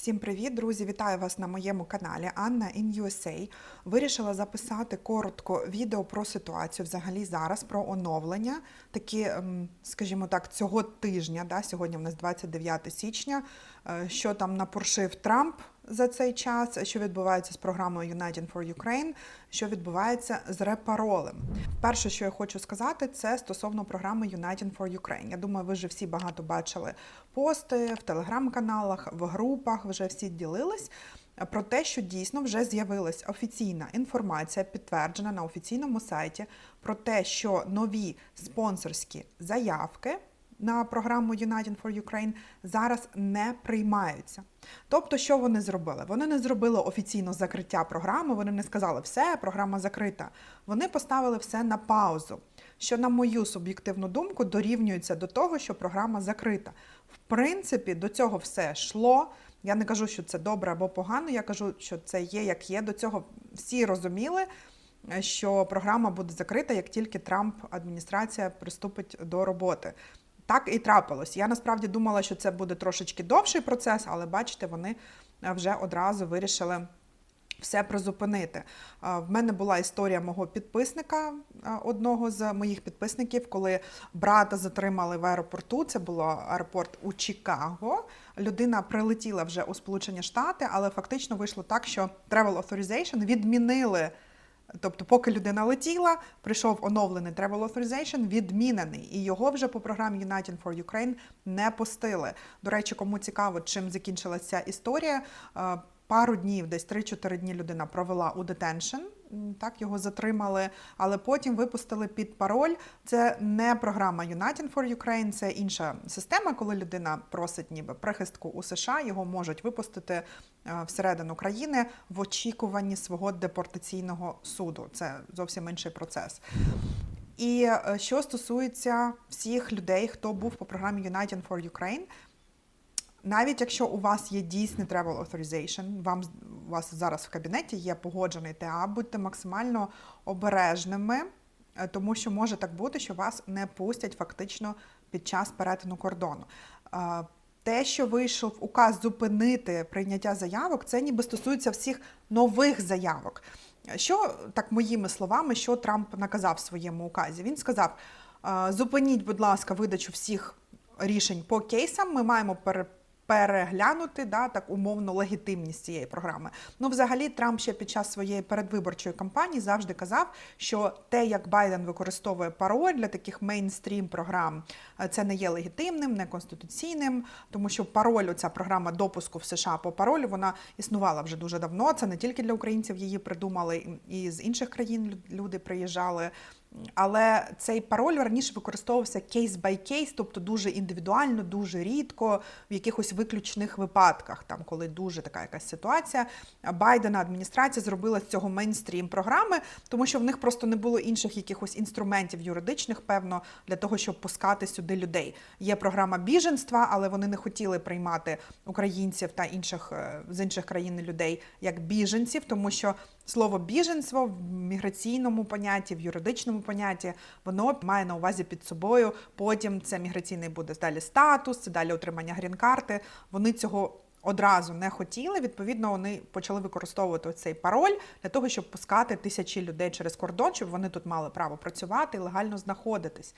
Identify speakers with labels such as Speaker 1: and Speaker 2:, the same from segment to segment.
Speaker 1: Всім привіт, друзі! Вітаю вас на моєму каналі Анна in USA. Вирішила записати коротко відео про ситуацію взагалі зараз, про оновлення. Такі, ем, скажімо так, цього тижня, да, сьогодні в нас 29 січня, е, що там напоршив Трамп за цей час, що відбувається з програмою United for Ukraine, що відбувається з репаролем. Перше, що я хочу сказати, це стосовно програми United for Ukraine. Я думаю, ви вже всі багато бачили пости в телеграм-каналах, в групах, вже всі ділились. Про те, що дійсно вже з'явилась офіційна інформація, підтверджена на офіційному сайті, про те, що нові спонсорські заявки на програму United for Ukraine зараз не приймаються. Тобто, що вони зробили? Вони не зробили офіційно закриття програми, вони не сказали, все, програма закрита. Вони поставили все на паузу, що, на мою суб'єктивну думку, дорівнюється до того, що програма закрита. В принципі, до цього все йшло. Я не кажу, що це добре або погано, я кажу, що це є як є. До цього всі розуміли, що програма буде закрита, як тільки Трамп адміністрація приступить до роботи. Так і трапилось. Я насправді думала, що це буде трошечки довший процес, але бачите, вони вже одразу вирішили. Все призупинити. В мене була історія мого підписника, одного з моїх підписників, коли брата затримали в аеропорту. Це було аеропорт у Чикаго. Людина прилетіла вже у Сполучені Штати, але фактично вийшло так, що Travel Authorization відмінили. Тобто, поки людина летіла, прийшов оновлений Travel Authorization, відмінений, і його вже по програмі United for Ukraine не пустили. До речі, кому цікаво, чим закінчилася історія. Пару днів, десь 3-4 дні людина провела у детеншн, так його затримали, але потім випустили під пароль. Це не програма United for Ukraine, це інша система, коли людина просить ніби прихистку у США, його можуть випустити всередину країни в очікуванні свого депортаційного суду. Це зовсім інший процес. І що стосується всіх людей, хто був по програмі United for Ukraine, навіть якщо у вас є дійсний travel authorization, вам у вас зараз в кабінеті є погоджений ТА, будьте максимально обережними, тому що може так бути, що вас не пустять фактично під час перетину кордону. Те, що вийшов указ зупинити прийняття заявок, це ніби стосується всіх нових заявок. Що так моїми словами, що Трамп наказав в своєму указі? Він сказав: зупиніть, будь ласка, видачу всіх рішень по кейсам. Ми маємо пере переглянути да, так умовно легітимність цієї програми. Ну, взагалі, Трамп ще під час своєї передвиборчої кампанії завжди казав, що те, як Байден використовує пароль для таких мейнстрім програм, це не є легітимним, не конституційним, тому що пароль, ця програма допуску в США по паролю, вона існувала вже дуже давно. Це не тільки для українців її придумали, і з інших країн люди приїжджали. Але цей пароль раніше використовувався кейс бай кейс, тобто дуже індивідуально, дуже рідко, в якихось виключних випадках, там коли дуже така якась ситуація. Байдена адміністрація зробила з цього мейнстрім програми, тому що в них просто не було інших якихось інструментів юридичних, певно, для того, щоб пускати сюди людей. Є програма біженства, але вони не хотіли приймати українців та інших з інших країн людей як біженців, тому що слово біженство в міграційному понятті, в юридичному понятті, воно має на увазі під собою. Потім це міграційний буде далі статус, це далі отримання грін-карти. Вони цього одразу не хотіли. Відповідно, вони почали використовувати цей пароль для того, щоб пускати тисячі людей через кордон, щоб вони тут мали право працювати і легально знаходитись.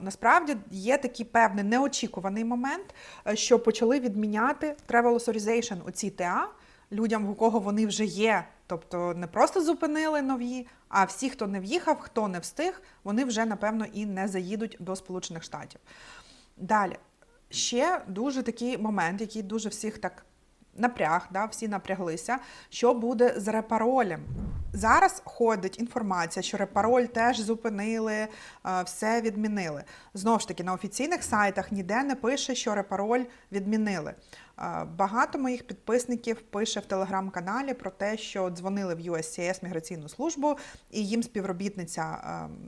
Speaker 1: Насправді є такий певний неочікуваний момент, що почали відміняти Travel Authorization, оці ТА людям, у кого вони вже є. Тобто не просто зупинили нові, а всі, хто не в'їхав, хто не встиг, вони вже, напевно, і не заїдуть до Сполучених Штатів. Далі, ще дуже такий момент, який дуже всіх так напряг, да, всі напряглися, що буде з репаролем. Зараз ходить інформація, що репароль теж зупинили, все відмінили. Знову ж таки, на офіційних сайтах ніде не пише, що репароль відмінили. Багато моїх підписників пише в телеграм-каналі про те, що дзвонили в USCIS міграційну службу, і їм співробітниця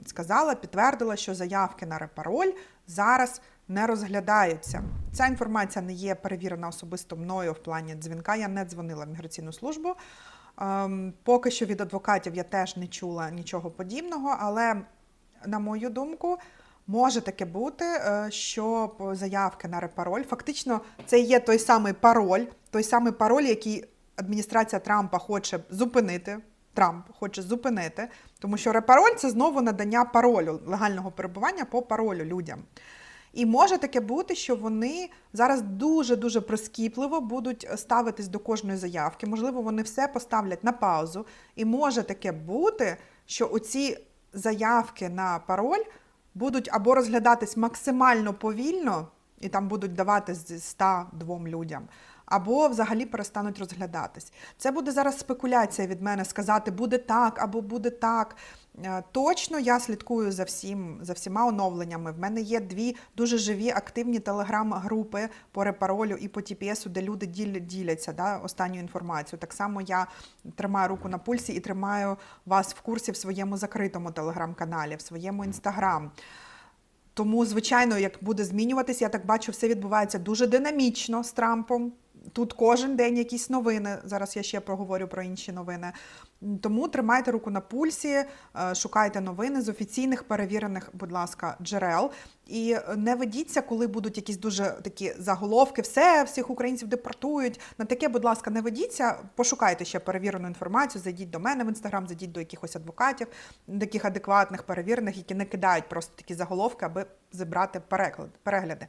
Speaker 1: сказала, підтвердила, що заявки на репароль зараз не розглядаються. Ця інформація не є перевірена особисто мною в плані дзвінка. Я не дзвонила в міграційну службу. Поки що від адвокатів я теж не чула нічого подібного, але, на мою думку, Може таке бути, е, що заявки на репароль, фактично, це є той самий пароль, той самий пароль, який адміністрація Трампа хоче зупинити. Трамп хоче зупинити, тому що репароль це знову надання паролю, легального перебування по паролю людям. І може таке бути, що вони зараз дуже-дуже прискіпливо будуть ставитись до кожної заявки. Можливо, вони все поставлять на паузу. І може таке бути, що оці заявки на пароль будуть або розглядатись максимально повільно, і там будуть давати з 102 людям, або взагалі перестануть розглядатись. Це буде зараз спекуляція від мене сказати, буде так або буде так. Е, Точно я слідкую за всім, за всіма оновленнями. В мене є дві дуже живі активні телеграм-групи по репаролю і по TPS, де люди діля- діляться да, останню інформацію. Так само я тримаю руку на пульсі і тримаю вас в курсі в своєму закритому телеграм-каналі, в своєму інстаграм. Тому, звичайно, як буде змінюватись, я так бачу, все відбувається дуже динамічно з Трампом. Тут кожен день якісь новини. Зараз я ще проговорю про інші новини. Тому тримайте руку на пульсі, е, шукайте новини з офіційних перевірених, будь ласка, джерел. І не ведіться, коли будуть якісь дуже такі заголовки, все, всіх українців депортують. На таке, будь ласка, не ведіться. Пошукайте ще перевірену інформацію. Зайдіть до мене в інстаграм, зайдіть до якихось адвокатів, таких адекватних, перевірених, які не кидають просто такі заголовки, аби зібрати перегляди.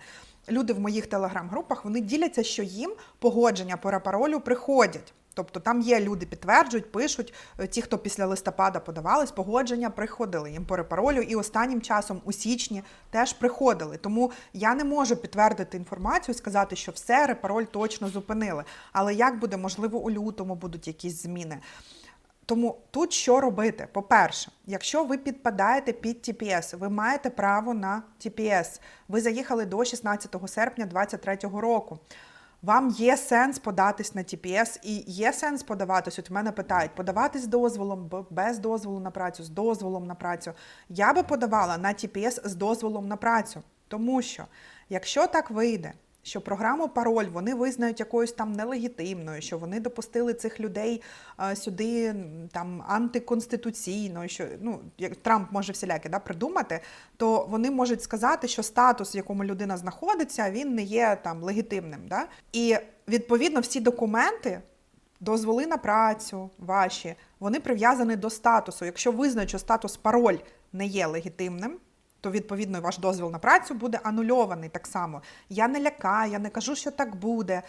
Speaker 1: Люди в моїх телеграм-групах вони діляться, що їм погодження по репаролю приходять. Тобто там є люди, підтверджують, пишуть, е, ті, хто після листопада подавались, погодження приходили їм по репаролю, і останнім часом у січні теж приходили. Тому я не можу підтвердити інформацію, сказати, що все, репароль точно зупинили. Але як буде, можливо, у лютому будуть якісь зміни. Тому тут що робити? По-перше, якщо ви підпадаєте під TPS, ви маєте право на TPS. Ви заїхали до 16 серпня 2023 року. Вам є сенс податись на TPS і є сенс подаватись. От мене питають, подаватись з дозволом, без дозволу на працю, з дозволом на працю. Я би подавала на TPS з дозволом на працю. Тому що, якщо так вийде, що програму пароль вони визнають якоюсь там нелегітимною, що вони допустили цих людей е, сюди там антиконституційно, що ну як Трамп може всіляке да, придумати, то вони можуть сказати, що статус, в якому людина знаходиться, він не є там легітимним. Да? І відповідно всі документи. Дозволи на працю ваші, вони прив'язані до статусу. Якщо визнають, що статус пароль не є легітимним, то відповідно ваш дозвіл на працю буде анульований так само. Я не лякаю, я не кажу, що так буде.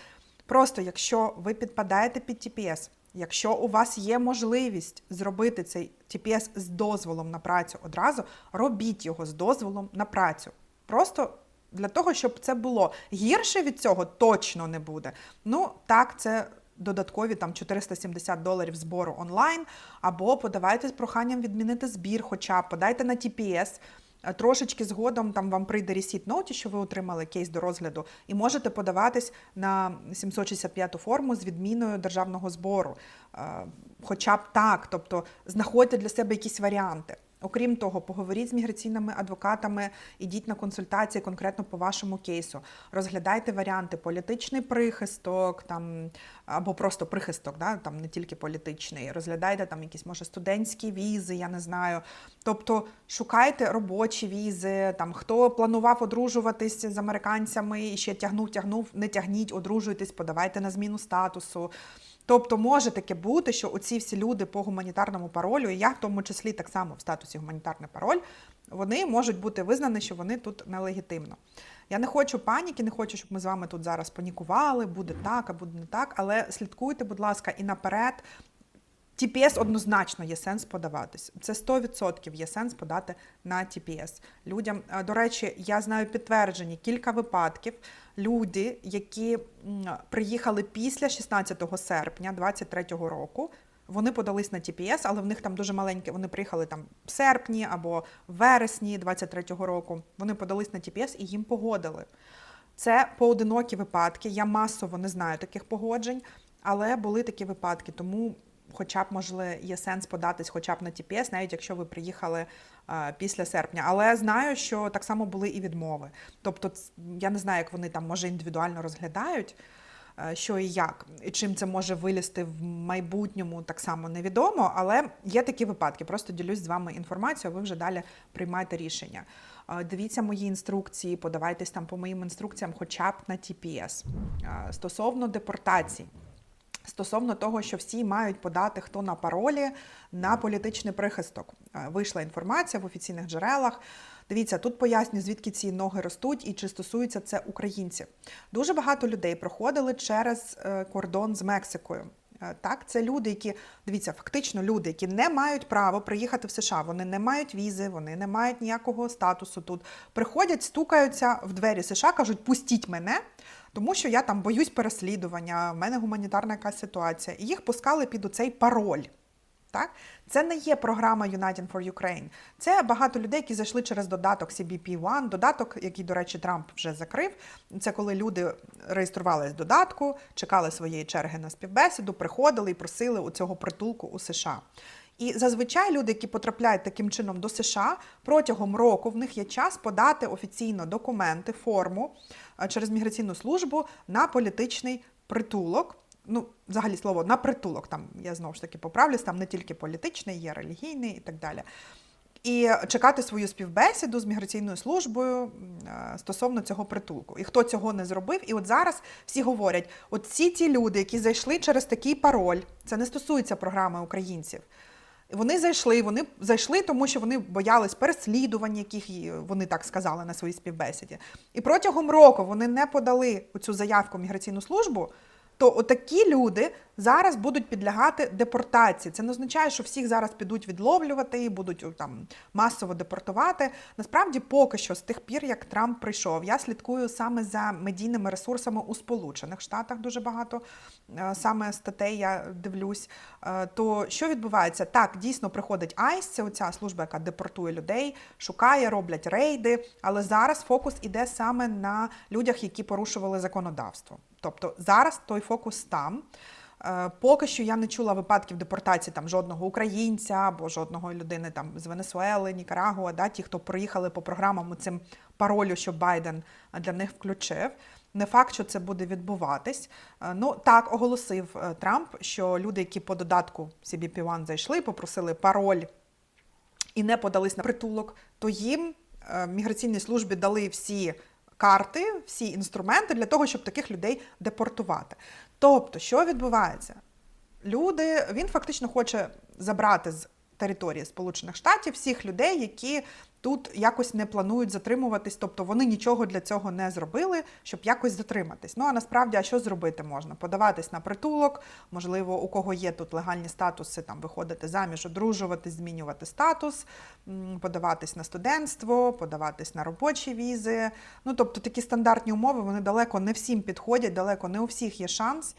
Speaker 1: Просто якщо ви підпадаєте під TPS, якщо у вас є можливість зробити цей TPS з дозволом на працю одразу, робіть його з дозволом на працю. Просто для того, щоб це було гірше від цього точно не буде. Ну так, це додаткові там 470 доларів збору онлайн, або подавайте з проханням відмінити збір, хоча б подайте на TPS. Е, Трошечки згодом там вам прийде ресіт ноті, що ви отримали кейс до розгляду, і можете подаватись на 765 форму з відміною державного збору. Е, Хоча б так, тобто знаходьте для себе якісь варіанти. Окрім того, поговоріть з міграційними адвокатами, ідіть на консультації конкретно по вашому кейсу. Розглядайте варіанти, політичний прихисток, там або просто прихисток, да, там не тільки політичний. Розглядайте там якісь, може, студентські візи, я не знаю. Тобто шукайте робочі візи, там хто планував одружуватись з американцями і ще тягнув, тягнув, не тягніть, одружуйтесь, подавайте на зміну статусу. Тобто може таке бути, що оці всі люди по гуманітарному паролю, і я в тому числі так само в статусі гуманітарний пароль, вони можуть бути визнані, що вони тут нелегітимно. Я не хочу паніки, не хочу, щоб ми з вами тут зараз панікували, буде так, а буде не так. Але слідкуйте, будь ласка, і наперед. TPS однозначно є сенс подаватись. Це 100% є сенс подати на TPS людям. Е, До речі, я знаю підтверджені кілька випадків. Люди, які приїхали після 16 серпня 2023 року. Вони подались на TPS, але в них там дуже маленькі. Вони приїхали там в серпні або в вересні 23-го року. Вони подались на TPS і їм погодили. Це поодинокі випадки. Я масово не знаю таких погоджень, але були такі випадки. Тому, хоча б, можливо, є сенс податись хоча б на TPS, навіть якщо ви приїхали після серпня. Але знаю, що так само були і відмови. Тобто, я не знаю, як вони там може індивідуально розглядають. Що і як, і чим це може вилізти в майбутньому, так само невідомо, але є такі випадки. Просто ділюсь з вами інформацією, ви вже далі приймаєте рішення. дивіться мої інструкції, подавайтесь там по моїм інструкціям, хоча б на TPS. Стосовно депортацій. Стосовно того, що всі мають подати хто на паролі на політичний прихисток. Е, Вийшла інформація в офіційних джерелах. Дивіться, тут поясню, звідки ці ноги ростуть і чи стосується це українців. Дуже багато людей проходили через е, кордон з Мексикою. Е, Так, це люди, які дивіться, фактично люди, які не мають права приїхати в США. Вони не мають візи, вони не мають ніякого статусу тут. Приходять, стукаються в двері США, кажуть, пустіть мене, тому що я там боюсь переслідування, в мене гуманітарна якась ситуація. І їх пускали під оцей пароль. Так? Це не є програма United for Ukraine. Це багато людей, які зайшли через додаток CBP One, додаток, який, до речі, Трамп вже закрив. Це коли люди реєструвалися в додатку, чекали своєї черги на співбесіду, приходили і просили у цього притулку у США. І зазвичай люди, які потрапляють таким чином до США, протягом року в них є час подати офіційно документи, форму через міграційну службу на політичний притулок. Ну, взагалі слово на притулок. Там я знову ж таки поправлюсь, там не тільки політичний, є релігійний і так далі. І чекати свою співбесіду з міграційною службою е, стосовно цього притулку. І хто цього не зробив, і от зараз всі говорять: от всі ті люди, які зайшли через такий пароль, це не стосується програми українців. Вони зайшли, вони зайшли, тому що вони боялись переслідувань, яких вони так сказали на своїй співбесіді. І протягом року вони не подали цю заявку в міграційну службу. То отакі люди зараз будуть підлягати депортації. Це не означає, що всіх зараз підуть відловлювати і будуть там масово депортувати. Насправді, поки що, з тих пір, як Трамп прийшов, я слідкую саме за медійними ресурсами у Сполучених Штатах. Дуже багато е, саме статей я дивлюсь. Е, То що відбувається? Так, дійсно приходить ICE, це оця служба, яка депортує людей, шукає, роблять рейди. Але зараз фокус іде саме на людях, які порушували законодавство. Тобто зараз той фокус там. Е, Поки що я не чула випадків депортації там жодного українця або жодного людини там з Венесуели, Нікарагуа, да, ті, хто приїхали по програмам цим паролю, що Байден для них включив. Не факт, що це буде відбуватись. Е, Ну так оголосив е, Трамп, що люди, які по додатку CBP One зайшли, попросили пароль і не подались на притулок, то їм міграційній службі дали всі карти, всі інструменти для того, щоб таких людей депортувати. Тобто, що відбувається? Люди, він фактично хоче забрати з території Сполучених Штатів всіх людей, які тут якось не планують затримуватись, тобто вони нічого для цього не зробили, щоб якось затриматись. Ну а насправді, а що зробити можна? Подаватись на притулок, можливо, у кого є тут легальні статуси, там виходити заміж, одружуватись, змінювати статус, подаватись на студентство, подаватись на робочі візи. Ну тобто такі стандартні умови вони далеко не всім підходять, далеко не у всіх є шанс.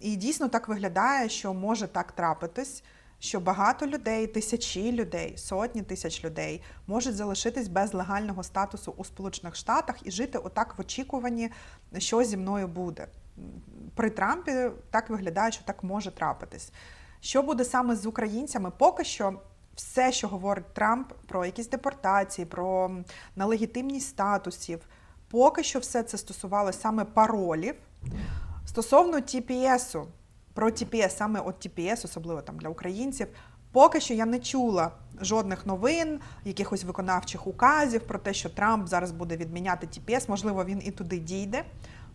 Speaker 1: І дійсно так виглядає, що може так трапитись, що багато людей, тисячі людей, сотні тисяч людей можуть залишитись без легального статусу у Сполучених Штатах і жити отак в очікуванні, що зі мною буде. При Трампі так виглядає, що так може трапитись. Що буде саме з українцями? Поки що все, що говорить Трамп про якісь депортації, про нелегітимність статусів, поки що все це стосувалося саме паролів. Стосовно TPS, про TPS, саме от TPS, особливо там для українців, поки що я не чула жодних новин, якихось виконавчих указів про те, що Трамп зараз буде відміняти TPS, можливо, він і туди дійде.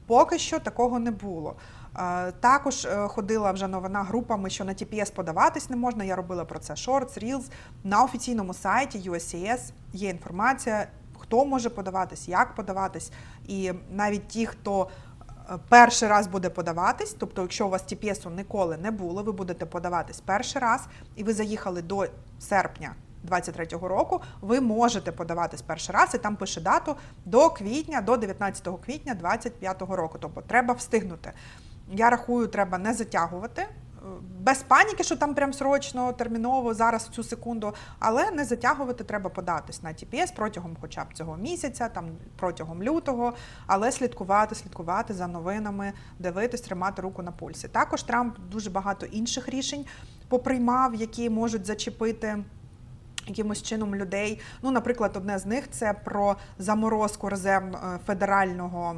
Speaker 1: Поки що такого не було. Е, Також е, ходила вже новина групами, що на TPS подаватись не можна. Я робила про це Shorts, Reels. На офіційному сайті USCIS є інформація, хто може подаватись, як подаватись. І навіть ті, хто перший раз буде подаватись, тобто, якщо у вас TPS ніколи не було, ви будете подаватись перший раз, і ви заїхали до серпня 23-го року, ви можете подаватись перший раз, і там пише дату до квітня, до 19 квітня 25-го року. Тобто треба встигнути. Я рахую, треба не затягувати. Без паніки, що там прям срочно, терміново, зараз в цю секунду, але не затягувати, треба податись на TPS протягом хоча б цього місяця, там протягом лютого, але слідкувати, слідкувати за новинами, дивитись, тримати руку на пульсі. Також Трамп дуже багато інших рішень поприймав, які можуть зачепити. Якимось чином людей. Ну, наприклад, одне з них це про заморозку резерв е, федерального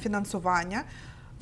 Speaker 1: фінансування.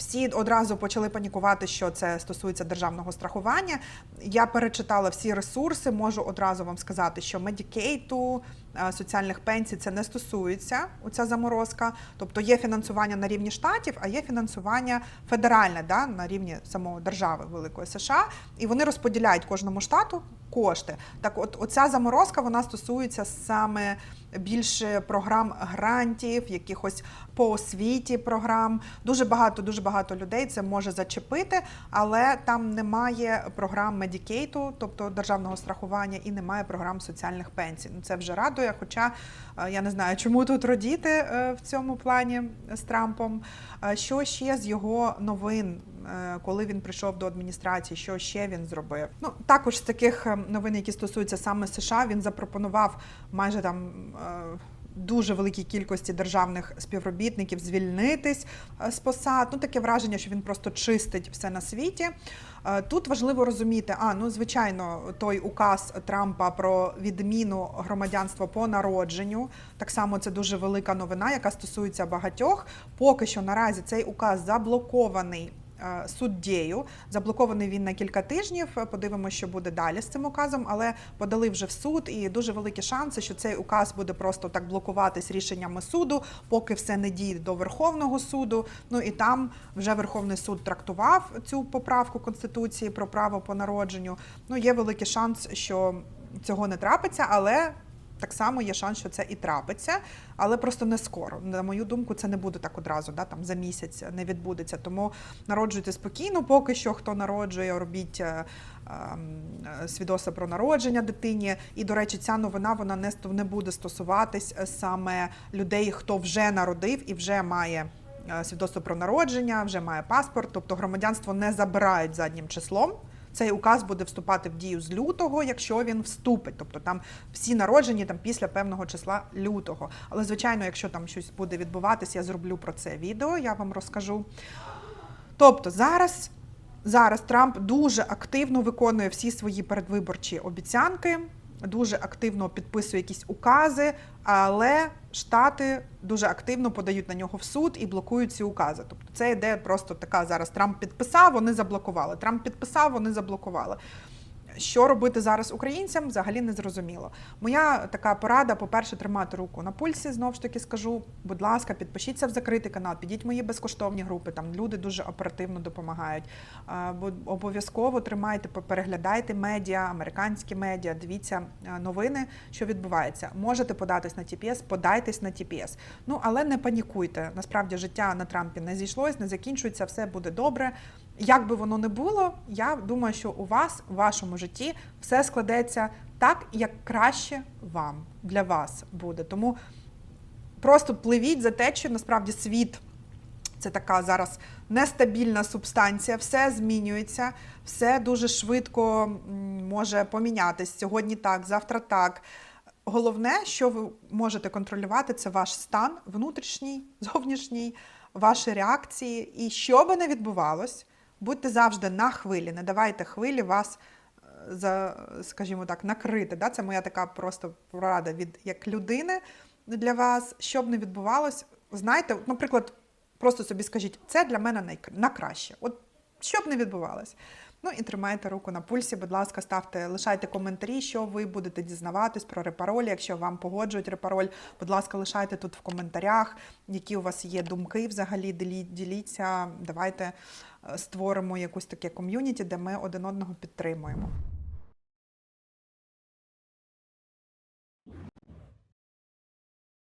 Speaker 1: Всі одразу почали панікувати, що це стосується державного страхування. Я перечитала всі ресурси. Можу одразу вам сказати, що медікейту, е, соціальних пенсій це не стосується. Оця заморозка. Тобто є фінансування на рівні штатів, а є фінансування федеральне да, на рівні самої держави Великої США, і вони розподіляють кожному штату кошти. Так, от оця заморозка вона стосується саме більше програм грантів, якихось по освіті програм. Дуже багато, дуже багато людей це може зачепити, але там немає програм медікейту, тобто державного страхування, і немає програм соціальних пенсій. Ну це вже радує. Хоча е, я не знаю, чому тут родіти е, в цьому плані з Трампом. Е, Що ще з його новин? Е, Коли він прийшов до адміністрації, що ще він зробив? Ну також з таких е, новин, які стосуються саме США, він запропонував майже там е, дуже великій кількості державних співробітників звільнитись з посад. Ну таке враження, що він просто чистить все на світі. Тут важливо розуміти, а ну звичайно, той указ Трампа про відміну громадянства по народженню. Так само це дуже велика новина, яка стосується багатьох. Поки що наразі цей указ заблокований. Е, Суддєю заблокований він на кілька тижнів. Подивимося, що буде далі з цим указом, але подали вже в суд, і дуже великі шанси, що цей указ буде просто так блокуватись рішеннями суду, поки все не дійде до Верховного суду. Ну і там вже Верховний суд трактував цю поправку конституції про право по народженню. Ну є великий шанс, що цього не трапиться, але. Так само є шанс, що це і трапиться, але просто не скоро. На мою думку, це не буде так одразу, да, там за місяць не відбудеться. Тому народжуйте спокійно, поки що хто народжує, робіть е, ем, е, свідоцтво про народження дитині. І, до речі, ця новина вона не, не буде стосуватись е, саме людей, хто вже народив і вже має. е, Свідоцтво про народження, вже має паспорт, тобто громадянство не забирають заднім числом. Цей указ буде вступати в дію з лютого, якщо він вступить. Тобто там всі народжені там після певного числа лютого. Але звичайно, якщо там щось буде відбуватися, я зроблю про це відео, я вам розкажу. Тобто зараз, зараз Трамп дуже активно виконує всі свої передвиборчі обіцянки, дуже активно підписує якісь укази, але штати дуже активно подають на нього в суд і блокують ці укази. Тобто це йде просто така зараз. Трамп підписав, вони заблокували. Трамп підписав, вони заблокували. Що робити зараз українцям, взагалі не зрозуміло. Моя така порада, по-перше, тримати руку на пульсі. Знову ж таки скажу, будь ласка, підпишіться в закритий канал, підіть в мої безкоштовні групи. Там люди дуже оперативно допомагають. Бо Обов'язково тримайте, переглядайте медіа, американські медіа, дивіться новини, що відбувається. Можете податись на TPS, подайтесь на TPS. Ну але не панікуйте. Насправді життя на Трампі не зійшлось, не закінчується, все буде добре. Як би воно не було, я думаю, що у вас, у вашому житті, все складеться так, як краще вам для вас буде. Тому просто пливіть за те, що насправді світ це така зараз нестабільна субстанція, все змінюється, все дуже швидко може помінятись. Сьогодні так, завтра так. Головне, що ви можете контролювати, це ваш стан внутрішній, зовнішній, ваші реакції. І що би не відбувалось, будьте завжди на хвилі, не давайте хвилі вас за, скажімо так, накрити. Да? Це моя така просто порада від як людини для вас. щоб не відбувалось, знаєте, наприклад, просто собі скажіть, це для мене найкраще, на краще. От що б не відбувалось. Ну і тримайте руку на пульсі, будь ласка, ставте, лишайте коментарі, що ви будете дізнаватись про репароль. Якщо вам погоджують репароль, будь ласка, лишайте тут в коментарях, які у вас є думки взагалі, діліться. Давайте е, створимо якусь таке ком'юніті, де ми один одного підтримуємо.